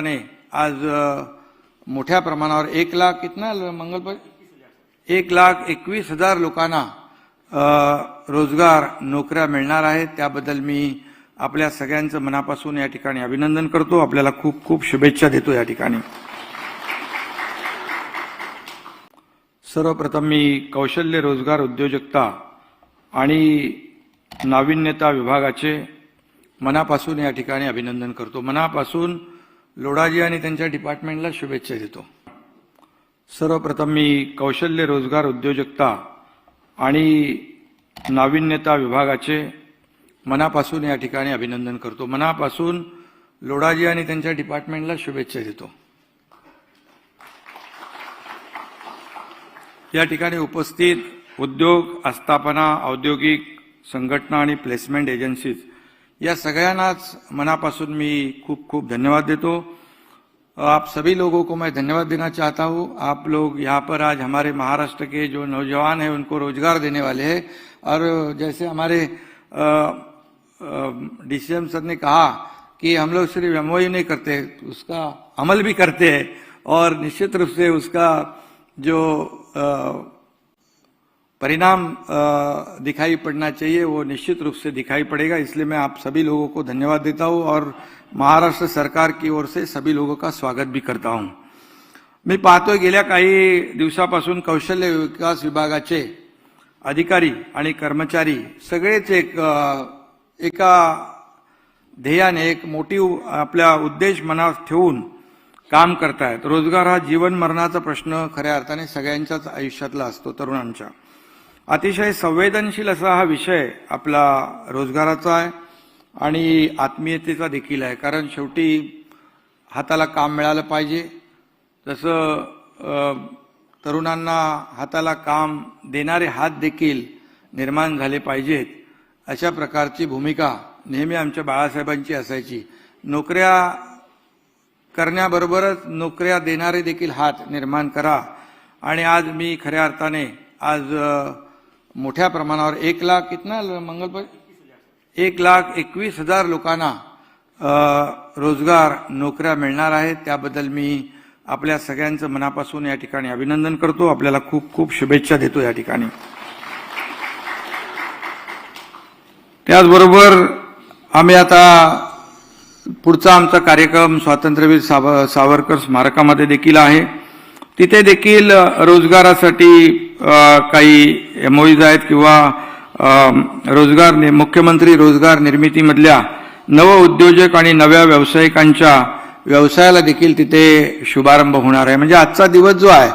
ने आज मोठ्या प्रमाणावर एक लाख कितना मंगल एक लाख एकवीस हजार लोकांना रोजगार नोकऱ्या मिळणार आहेत. त्याबद्दल मी आपल्या सगळ्यांचं मनापासून या ठिकाणी अभिनंदन करतो. आपल्याला खूप खूप शुभेच्छा देतो या ठिकाणी. सर्वप्रथम मी कौशल्य रोजगार उद्योजकता आणि नाविन्यता विभागाचे मनापासून या ठिकाणी अभिनंदन करतो. मनापासून लोडाजी आणि त्यांच्या डिपार्टमेंटला शुभेच्छा देतो. सर्वप्रथम मी कौशल्य रोजगार उद्योजकता आणि नाविन्यता विभागाचे मनापासून या ठिकाणी अभिनंदन करतो. मनापासून लोढाजी आणि त्यांच्या डिपार्टमेंटला शुभेच्छा देतो. या ठिकाणी उपस्थित उद्योग आस्थापना औद्योगिक संघटना आणि प्लेसमेंट एजन्सीज या सगळ्यांनाच मनापासून मी खूप खूप धन्यवाद देतो. आप सभी लोगों को मैं धन्यवाद देना चाहता हूँ। आप लोग यहाँ पर आज हमारे महाराष्ट्र के जो नौजवान हैं उनको रोज़गार देने वाले हैं। और जैसे हमारे डीसीएम सर ने कहा कि हम लोग सिर्फ़ एमओयू नहीं करते उसका अमल भी करते हैं। और निश्चित रूप से उसका जो अ, परिणाम दिखाई पड़ना चाहिए वो निश्चित रूप से दिखाई पड़ेगा। इसलिए मैं आप सभी लोगों को धन्यवाद देता हूँ और महाराष्ट्र सरकार की ओर से सभी लोगों का स्वागत भी करता हूँ। मी पाहतोय गेल्या काही दिवसापासून कौशल्य विकास विभागाचे अधिकारी आणि कर्मचारी सगळेच एक एका ध्येयाने एक मोठी आपल्या उद्देश मनात ठेवून काम करतायत. रोजगार हा जीवन मरणाचा प्रश्न खऱ्या अर्थाने सगळ्यांच्याच आयुष्यातला असतो तरुणांच्या. अतिशय संवेदनशील असा हा विषय आपला रोजगाराचा आहे आणि आत्मीयतेचा देखील आहे. कारण शेवटी हाताला काम मिळालं पाहिजे. तसं तरुणांना हाताला काम देणारे हात देखील निर्माण झाले पाहिजेत. अशा प्रकारची भूमिका नेहमी आमच्या बाळासाहेबांची असायची. नोकऱ्या करण्याबरोबरच नोकऱ्या देणारे देखील हात निर्माण करा. आणि आज मी खऱ्या अर्थाने आज मोठ्या प्रमाणावर एक लाख कितना मंगल एक लाख एकवीस हजार लोकांना रोजगार नोकऱ्या मिळणार आहेत. त्याबद्दल मी आपल्या सगळ्यांचं मनापासून या ठिकाणी अभिनंदन करतो. आपल्याला खूप खूप शुभेच्छा देतो या ठिकाणी. त्याचबरोबर आम्ही आता पुढचा आमचा कार्यक्रम स्वातंत्र्यवीर साव सावरकर स्मारकामध्ये देखील आहे. तिथे देखील रोजगारासाठी काही एमओईज आहेत किंवा रोजगार नि- मुख्यमंत्री रोजगार निर्मितीमधल्या नव उद्योजक आणि नव्या व्यावसायिकांच्या व्यवसायाला देखील तिथे शुभारंभ होणार आहे. म्हणजे आजचा दिवस जो आहे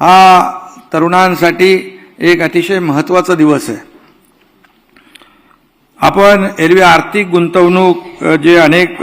हा तरुणांसाठी एक अतिशय महत्त्वाचा दिवस आहे. आपण एरवी आर्थिक गुंतवणूक जे अनेक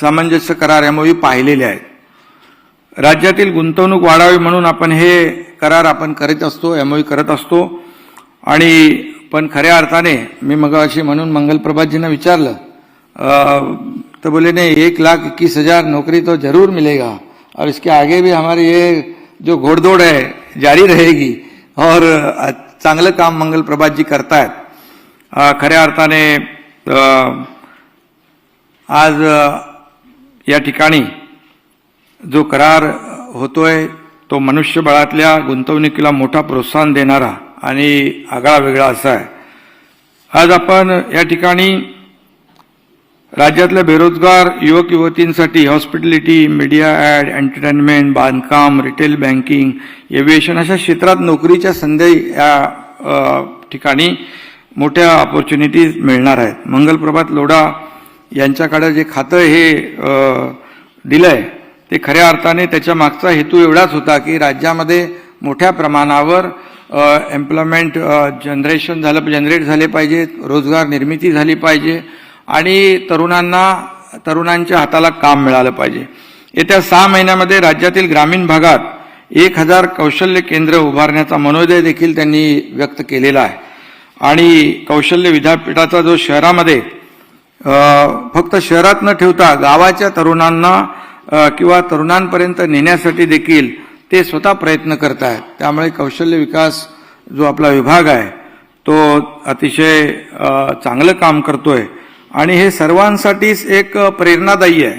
सामंजस्य करार एमओयू पाहिलेले आहेत. राज्यातील गुंतवणूक वाढावी म्हणून आपण हे करार आपण करीत असतो एमओयू करत असतो. आणि पण खऱ्या अर्थाने मी मग अशी म्हणून मंगलप्रभातजींना विचारलं तर तो बोले नहीं एक लाख इक्कीस हजार नौकरी तो जरूर मिलेगा और इसके आगे भी हमारी ये जो घोड़दौड़ है जारी रहेगी और चांगलं काम मंगल प्रभातजी करतायत. खऱ्या अर्थाने आज या ठिकाणी जो करार होतोय तो मनुष्यबळातल्या गुंतवणुकीला मोठा प्रोत्साहन देणारा आणि आगळा वेगळा असा आहे. आज आपण या ठिकाणी राज्यातल्या बेरोजगार युवक युवतींसाठी हॉस्पिटॅलिटी मीडिया ॲड एंटरटेनमेंट बांधकाम रिटेल बँकिंग एव्हिएशन अशा क्षेत्रात नोकरीच्या संधी या ठिकाणी मोठ्या ऑपॉर्च्युनिटीज मिळणार आहेत. मंगलप्रभात लोढा यांच्याकडे जे खातं हे दिलं आहे ते खऱ्या अर्थाने त्याच्या मागचा हेतू एवढाच होता की राज्यामध्ये मोठ्या प्रमाणावर एम्प्लॉयमेंट जनरेशन झालं जनरेट झाले पाहिजे रोजगार निर्मिती झाली पाहिजे आणि तरुणांना तरुणांच्या हाताला काम मिळालं पाहिजे. येत्या सहा महिन्यामध्ये राज्यातील ग्रामीण भागात एक हजार कौशल्य केंद्र उभारण्याचा मनोदय देखील त्यांनी व्यक्त केलेला आहे. आणि कौशल्य विद्यापीठाचा जो शहरामध्ये फक्त शहरात न ठेवता गावाच्या तरुणांना किंवा तरुणांपर्यंत नेण्यासाठी देखील ते स्वतः प्रयत्न करत आहेत त्यामुळे कौशल्य विकास जो आपला विभाग आहे तो अतिशय चांगलं काम करतोय. आणि हे सर्वांसाठीच एक प्रेरणादायी आहे.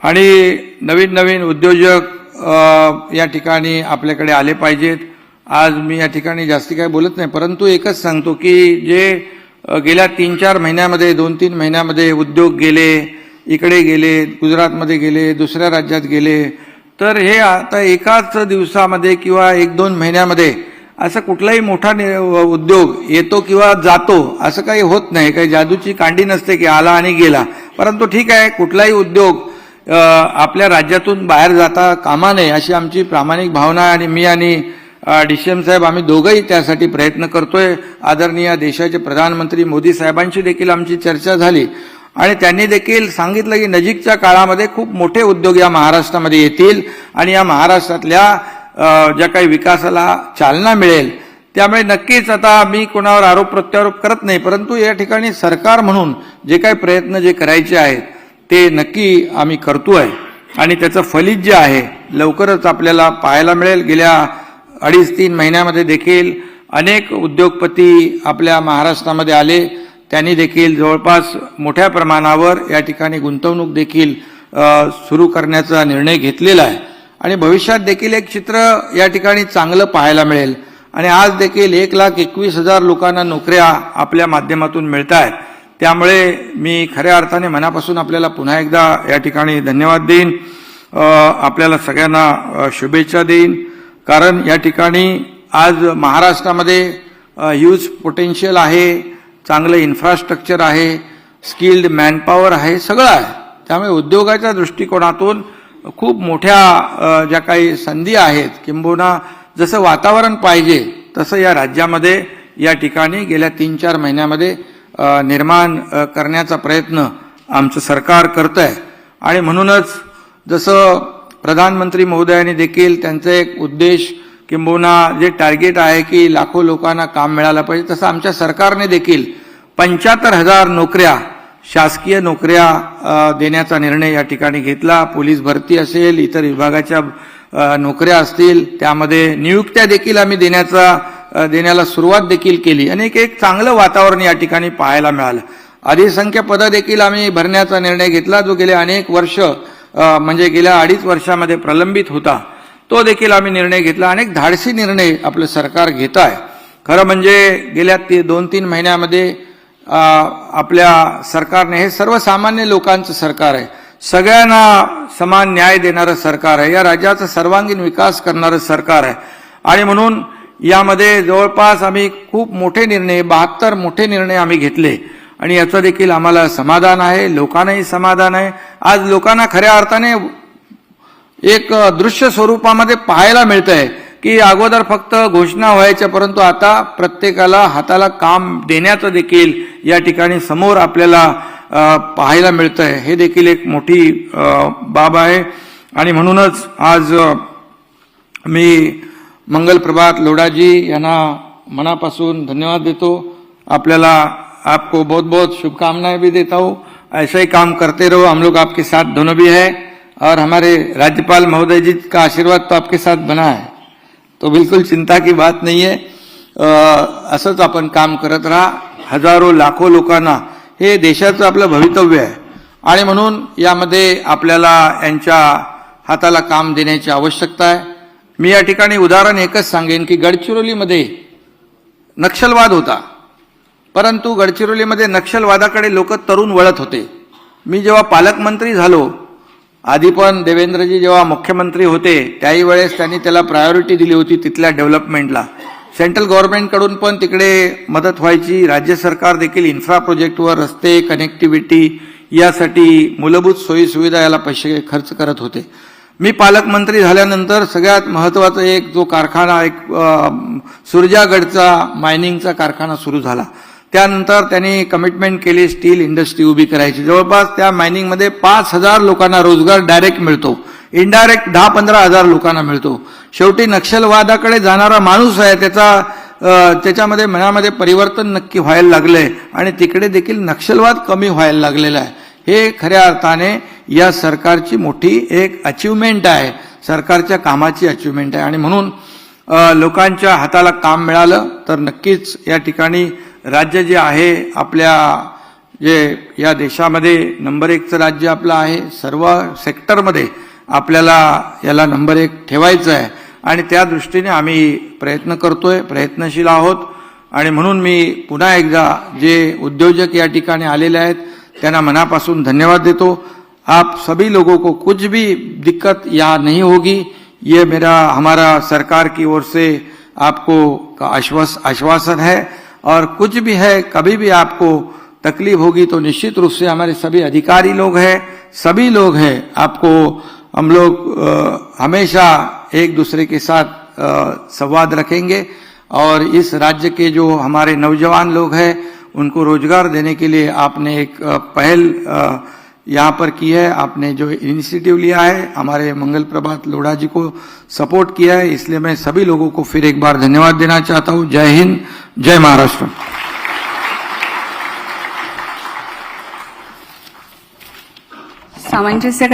आणि नवीन नवीन उद्योजक या ठिकाणी आपल्याकडे आले पाहिजेत. आज मी या ठिकाणी जास्ती काय बोलत नाही परंतु एकच सांगतो की जे गेल्या तीन चार महिन्यामध्ये दोन तीन महिन्यामध्ये उद्योग गेले इकडे गेले गुजरातमध्ये गेले दुसऱ्या राज्यात गेले. तर हे आता एकाच दिवसामध्ये किंवा एक दोन महिन्यामध्ये असा कुठलाही मोठा उद्योग येतो किंवा जातो असं काही होत नाही. काही जादूची कांडी नसते की आला आणि गेला. परंतु ठीक आहे कुठलाही उद्योग आपल्या राज्यातून बाहेर जाता कामा नये अशी आमची प्रामाणिक भावना आणि मी आणि डी सी एम साहेब आम्ही दोघंही त्यासाठी प्रयत्न करतोय. आदरणीय देशाचे प्रधानमंत्री मोदी साहेबांशी देखील आमची चर्चा झाली. आणि त्यांनी देखील सांगितलं की नजीकच्या काळामध्ये खूप मोठे उद्योग या महाराष्ट्रामध्ये येतील आणि या महाराष्ट्रातल्या ज्या काही विकासाला चालना मिळेल त्यामुळे नक्कीच आता मी कोणावर आरोप प्रत्यारोप करत नाही परंतु या ठिकाणी सरकार म्हणून जे काही प्रयत्न जे करायचे आहेत ते नक्की आम्ही करतो आहे आणि त्याचं फलित जे आहे लवकरच आपल्याला पाहायला मिळेल. गेल्या अडीच तीन महिन्यामध्ये देखील अनेक उद्योगपती आपल्या महाराष्ट्रामध्ये आले. त्यांनी देखील जवळपास मोठ्या प्रमाणावर या ठिकाणी गुंतवणूक देखील सुरू करण्याचा निर्णय घेतलेला आहे. आणि भविष्यात देखील एक चित्र या ठिकाणी चांगलं पाहायला मिळेल. आणि आज देखील एक लाख एकवीस हजार लोकांना नोकऱ्या आपल्या माध्यमातून मिळत आहेत. त्यामुळे मी खऱ्या अर्थाने मनापासून आपल्याला पुन्हा एकदा या ठिकाणी धन्यवाद देईन. आपल्याला सगळ्यांना शुभेच्छा देईन. कारण या ठिकाणी आज महाराष्ट्रामध्ये ह्यूज पोटेन्शियल आहे. चांगलं इन्फ्रास्ट्रक्चर आहे स्किल्ड मॅनपॉवर आहे सगळं आहे. त्यामुळे उद्योगाच्या दृष्टिकोनातून खूप मोठ्या ज्या काही संधी आहेत किंबहुना जसं वातावरण पाहिजे तसं या राज्यामध्ये या ठिकाणी गेल्या तीन चार महिन्यामध्ये निर्माण करण्याचा प्रयत्न आमचं सरकार करत आहे आणि म्हणूनच जसं प्रधानमंत्री महोदयांनी देखील त्यांचा एक उद्देश किंबहुना जे टार्गेट आहे की लाखो लोकांना काम मिळालं पाहिजे तसं आमच्या सरकारने देखील पंच्याहत्तर हजार नोकऱ्या शासकीय नोकऱ्या देण्याचा निर्णय या ठिकाणी घेतला. पोलीस भरती असेल इतर विभागाच्या नोकऱ्या असतील त्यामध्ये नियुक्त्या देखील आम्ही देण्याचा देण्याला सुरुवात देखील केली. आणि एक एक चांगलं वातावरण या ठिकाणी पाहायला मिळालं. अधिसंख्य पदं देखील आम्ही भरण्याचा निर्णय घेतला जो गेले अनेक वर्ष म्हणजे गेल्या अडीच वर्षामध्ये प्रलंबित होता. तो देखील आम्ही निर्णय घेतला अनेक धाडसी निर्णय आपलं सरकार घेत आहे. खरं म्हणजे गेल्या ती दोन तीन महिन्यामध्ये आपल्या सरकारने हे सर्वसामान्य लोकांचं सरकार आहे. सगळ्यांना समान न्याय देणारं सरकार आहे. या राज्याचा सर्वांगीण विकास करणारं सरकार आहे. आणि म्हणून यामध्ये जवळपास आम्ही खूप मोठे निर्णय बहात्तर मोठे निर्णय आम्ही घेतले. आणि याचं देखील आम्हाला समाधान आहे. लोकांनाही समाधान आहे. आज लोकांना खऱ्या अर्थाने एक दृश्य स्वरूपामध्ये पाहायला मिळत आहे की अगोदर फक्त घोषणा व्हायच्या परंतु आता प्रत्येकाला हाताला काम देण्याचं देखील या ठिकाणी समोर आपल्याला पाहायला मिळतं आहे हे देखील एक मोठी बाब आहे. आणि म्हणूनच आज मी मंगल प्रभात लोडाजी यांना मनापासून धन्यवाद देतो. आपल्याला आपको बहुत बहुत शुभकामनाएं भी देता हूँ. ऐसे ही काम करते रहो. हम लोग आपके साथ दोनों भी है. और हमारे राज्यपाल महोदय जी का आशीर्वाद तो आपके साथ बना है। तो बिलकुल चिंता की बात नाही आहे असंच आपण काम करत राहा। हजारो लाखो लोकांना हे देशाचं आपलं भवितव्य आहे. आणि म्हणून यामध्ये आपल्याला यांच्या हाताला काम देण्याची आवश्यकता आहे. मी या ठिकाणी उदाहरण एकच सांगेन की गडचिरोलीमध्ये नक्षलवाद होता. परंतु गडचिरोलीमध्ये नक्षलवादाकडे लोक तरुण वळत होते. मी जेव्हा पालकमंत्री झालो आधी पण देवेंद्रजी जेव्हा मुख्यमंत्री होते त्याही वेळेस त्यांनी त्याला प्रायोरिटी दिली होती तिथल्या डेव्हलपमेंटला सेंट्रल गव्हर्नमेंटकडून पण तिकडे मदत व्हायची राज्य सरकार देखील इन्फ्रा प्रोजेक्टवर रस्ते कनेक्टिव्हिटी यासाठी मूलभूत सोयीसुविधा याला पैसे खर्च करत होते. मी पालकमंत्री झाल्यानंतर सगळ्यात महत्त्वाचा एक जो कारखाना एक सुरजागडचा मायनिंगचा कारखाना सुरू झाला. त्यानंतर त्यांनी कमिटमेंट केली स्टील इंडस्ट्री उभी करायची. जवळपास त्या मायनिंगमध्ये पाच हजार लोकांना रोजगार डायरेक्ट मिळतो. इनडायरेक्ट दहा पंधरा हजार लोकांना मिळतो. शेवटी नक्षलवादाकडे जाणारा माणूस आहे त्याचा त्याच्यामध्ये मनामध्ये परिवर्तन नक्की व्हायला लागलंय. आणि तिकडे देखील नक्षलवाद कमी व्हायला लागलेला आहे. हे खऱ्या अर्थाने या सरकारची मोठी एक अचिव्हमेंट आहे. सरकारच्या कामाची अचिव्हमेंट आहे. आणि म्हणून लोकांच्या हाताला काम मिळालं तर नक्कीच या ठिकाणी राज्य जे आहे आपल्या जे या देशामध्ये नंबर एकचं राज्य आपलं आहे सर्व सेक्टरमध्ये आपल्याला याला नंबर एक ठेवायचं आहे. आणि त्या दृष्टीने आम्ही प्रयत्न करतोय प्रयत्नशील आहोत. आणि म्हणून मी पुन्हा एकदा जे उद्योजक या ठिकाणी आलेले आहेत त्यांना मनापासून धन्यवाद देतो. आप सभी लोगों को कुछ भी दिक्कत यहाँ नहीं होगी ये मेरा हमारा सरकार की ओर से आपको का आश्वास आश्वासन है। और कुछ भी है कभी भी आपको तकलीफ़ होगी तो निश्चित रूप से हमारे सभी अधिकारी लोग हैं सभी लोग हैं। आपको हम लोग हमेशा एक दूसरे के साथ संवाद रखेंगे और इस राज्य के जो हमारे नौजवान लोग हैं उनको रोज़गार देने के लिए आपने एक पहल अ, यहाँ पर की है। आपने जो इनिशिएटिव लिया है, हमारे मंगल प्रभात लोढ़ा जी को सपोर्ट किया है। इसलिए मैं सभी लोगों को फिर एक बार धन्यवाद देना चाहता हूँ। जय हिंद, जय महाराष्ट्र। सामंजस्य